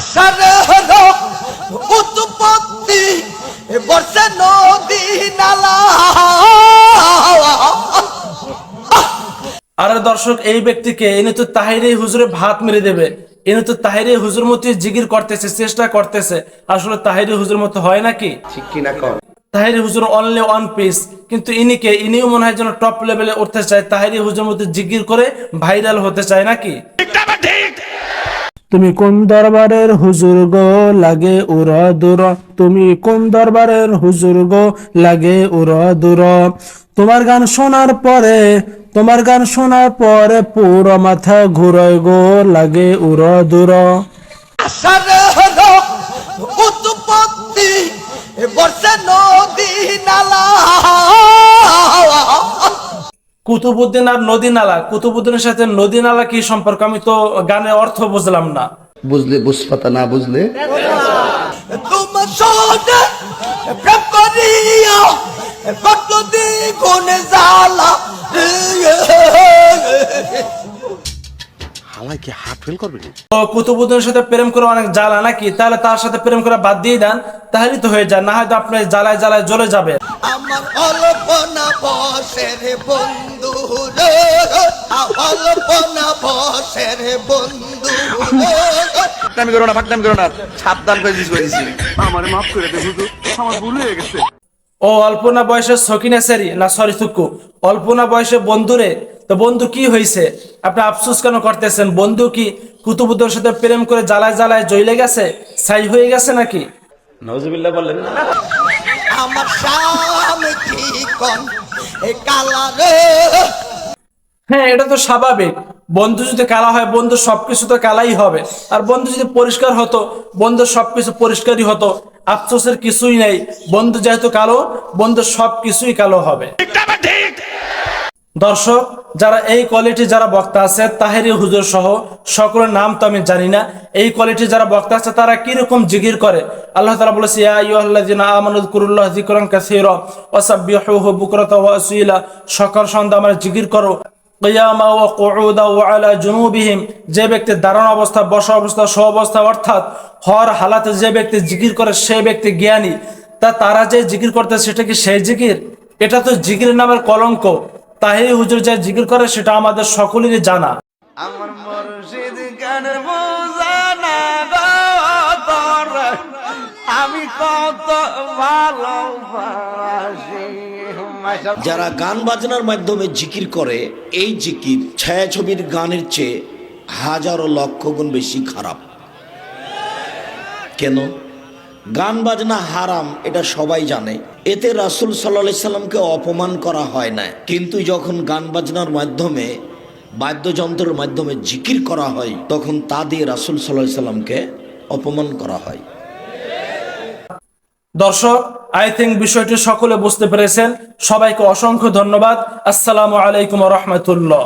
আষাঢ় হলো উৎপত্তি বর্ষা নদী নালা। আর দর্শক এই ব্যক্তিকে এনে তো তাহিরে হুজুরে ভাত মেরে দেবে। এনে তো তাহিরে হুজুর মতো জিগির করতেছে চেষ্টা করতেছে। আসলে তাহিরে হুজুর মতো হয় নাকি? ঠিক কিনা কর তাহিরি হুজুর অনলি ওয়ান পিস কিন্তু ইনিকে ইনিও মনে হয় যেন টপ লেভেলে উঠতে চায়। তাহিরি হুজুর মধ্যে জিগির করে ভাইরাল হতে চায় নাকি? তুমি কোন দরবারের হুজুর গো লাগে উর দূর? তুমি কোন দরবারের হুজুর গো লাগে উর দূর? তোমার গান শোনার পরে, তোমার গান শোনার পরে পুরো মাথা ঘুরয় গো লাগে উর দুর। কুতুবুদ্দিন আর নদী নালা। কুতুবুদ্দিনের সাথে নদী নালা কি সম্পর্ক? আমি তো গানের অর্থ বুঝলাম না। বুঝলে বুঝপাতা না বুঝলে? কুতুবুদ্দিনের সাথে প্রেম করে অনেক জ্বালা নাকি? তাহলে তার সাথে প্রেম করে বাদ দিয়ে দেন। তাহলেই তো হয়ে যায় না হয়তো আপনি জ্বালায় জ্বালায় জ্বলে যাবে। আমার অল্পনা বসের বন্ধু বসের বন্ধু ফাটনামি করো না ফাটনামি করো না সাবধান করে দিস করে দিছি। ও অল্পনা বয়সে সকিনা সেরি না সরি থুকু। অল্পনা বয়সে বন্ধুরে তো বন্ধু কি হয়েছে আপনি আফসোস কেন করতেছেন? বন্ধু কি কুতুবুদ্দিনের সাথে প্রেম করে জ্বালায় জ্বালায় জ্বলে গেছে? ছাই হয়ে গেছে নাকি? নজবিল্লাহ বললেন আমার স্বামী কি কন কালা রে? হ্যাঁ এটা তো স্বাভাবিক। বন্ধু যদি কালা হয় বন্ধু সবকিছু তো কালাই হবে। আর বন্ধু যদি পরিষ্কার হতো বন্ধু সবকিছু পরিষ্কারই হতো। আফসোসের কিছুই নেই। বন্ধু যেহেতু কালো বন্ধু সবকিছুই কালো হবে। দর্শক, যারা এই কোয়ালিটি যারা বক্তা আছে, তাহেরি হুজুর সহ সকলের নাম তো আমি জানি না। এই কোয়ালিটি যারা বক্তা আছে, তারা কীরকম জিগির করে? আল্লাহ তাআলা বলেছে সকাল সন্ধ্যা আমরা জিগির করো। যে ব্যক্তি দাঁড়ানো অবস্থা বসা অবস্থা সহ অবস্থা অর্থাৎ হর হালাতে যে ব্যক্তি জিকির করে, সে ব্যক্তি জ্ঞানী। তা তারা যে জিকির করতে সেটা কি সেই জিকির এটা তো জিকির নামের কলঙ্ক। তাহে হুজুর যা জিকির করে সেটা আমাদের সকলেরই জানা। আমার মুর্শিদ গানের বোঝানা আমি কত ভালোবাসি। যারা গান বাজনার মাধ্যমে জিকির করে এই জিকির ছায়াছবির গানের চেয়ে হাজারো লক্ষ গুণ বেশি খারাপ। কেন? গান বাজনা হারাম, এটা সবাই জানে। এতে রাসুল সাল্লা সাল্লামকে অপমান করা হয় না। কিন্তু যখন গান বাজনার মাধ্যমে, বাদ্যযন্ত্রের মাধ্যমে জিকির করা হয়, তখন তা দিয়ে রাসুল সাল্লাহ সাল্লামকে অপমান করা হয়। দর্শক আই থিঙ্ক বিষয়টি সকলে বুঝতে পেরেছেন। সবাইকে অসংখ্য ধন্যবাদ। আসসালামু আলাইকুম রহমতুল্লাহ।